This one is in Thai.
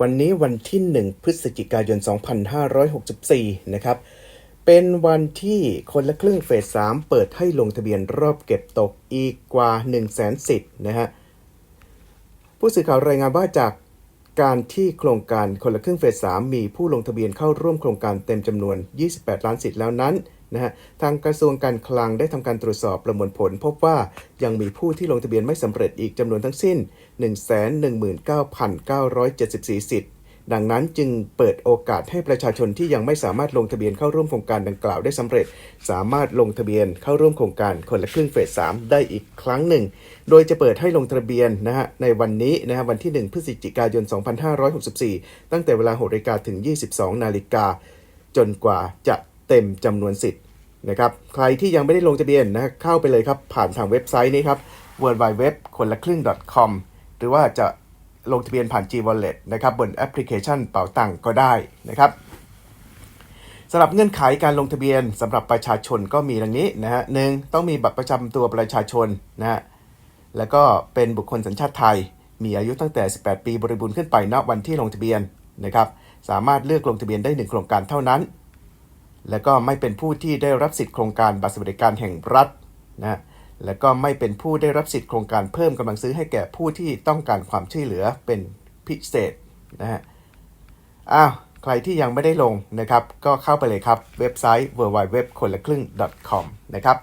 วันนี้วันที่ 1 พฤศจิกายน 2564 นะครับ เป็นวันที่คนละครึ่งเฟส 3 เปิดให้ลงทะเบียนรอบเก็บตกอีกกว่า 1 0 0 0 0แสนสิทธิ์นะฮะ ผู้สื่อข่าวรายงานว่าจากการที่โครงการคนละครึ่งเฟส 3 มีผู้ลงทะเบียนเข้าร่วมโครงการเต็มจำนวน 28 ล้านสิทธิ์แล้วนั้น นะฮะทางกระทรวงการคลังได้ทำการตรวจสอบประมวลผล พบว่ายังมีผู้ที่ลงทะเบียนไม่สำเร็จอีกจำนวนทั้งสิ้น 119,974 สิทธิ์ ดังนั้นจึงเปิดโอกาสให้ประชาชนที่ยังไม่สามารถลงทะเบียนเข้าร่วมโครงการดังกล่าวได้สำเร็จ สามารถลงทะเบียนเข้าร่วมโครงการคนละครึ่งเฟส 3 ได้อีกครั้งหนึ่ง โดยจะเปิดให้ลงทะเบียนนะฮะในวันนี้นะฮะวันที่ 1 พฤศจิกายน 2564 ตั้งแต่เวลา6นาฬิกาถึง 22 นาฬิกาจนกว่าจะ เต็มจำนวนสิทธิ์นะครับ ใครที่ยังไม่ได้ลงทะเบียนนะเข้าไปเลยครับ ผ่านทางเว็บไซต์นี้ครับ w w w คนละครึ่ง .com หรือว่าจะลงทะเบียนผ่าน G Wallet นะครับบนแอปพลิเคชันเป๋าตังก็ได้นะครับสำหรับเงื่อนไขการลงทะเบียนสำหรับประชาชนก็มีดังนี้นะฮะหนึ่งต้องมีบัตรประจำตัวประชาชนนะฮะแล้วก็เป็นบุคคลสัญชาติไทย มีอายุตั้งแต่ 18 ปีบริบูรณ์ขึ้นไปณวันที่ลงทะเบียนนะครับสามารถเลือกลงทะเบียนได้ 1 โครงการเท่านั้น และก็ไม่เป็นผู้ที่ได้รับสิทธิโครงการบัตรสวัสดิการแห่งรัฐนะและก็ไม่เป็นผู้ได้รับสิทธิโครงการเพิ่มกำลังซื้อให้แก่ผู้ที่ต้องการความช่วยเหลือเป็นพิเศษนะฮะอ้าวใครที่ยังไม่ได้ลงนะครับ ก็เข้าไปเลยครับ เว็บไซต์ www คนละครึ่ง .com นะครับ